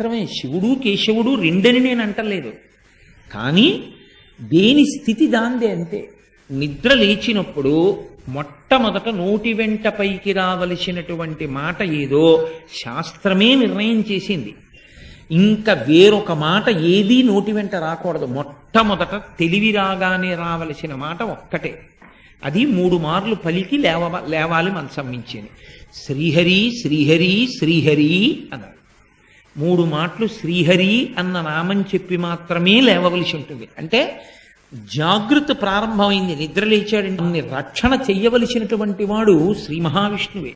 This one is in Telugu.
శాస్త్రమే శివుడు కేశవుడు రెండని నేను అంటలేదు. కానీ దేని స్థితి దాందే అంతే. నిద్ర లేచినప్పుడు మొట్టమొదట నోటి వెంట పైకి రావలసినటువంటి మాట ఏదో శాస్త్రమే నిర్ణయం చేసింది. ఇంకా వేరొక మాట ఏదీ నోటి వెంట రాకూడదు. మొట్టమొదట తెలివి రాగానే రావలసిన మాట ఒక్కటే. అది మూడు మార్లు పలికి లేవ లేవాలి మనసం మించింది శ్రీహరి శ్రీహరి శ్రీహరి అన్నారు. మూడు మాటలు శ్రీహరి అన్న నామం చెప్పి మాత్రమే లేవవలసి ఉంటుంది. అంటే జాగృత ప్రారంభమైంది నిద్ర లేచాడంటే రక్షణ చెయ్యవలసినటువంటి వాడు శ్రీ మహావిష్ణువే.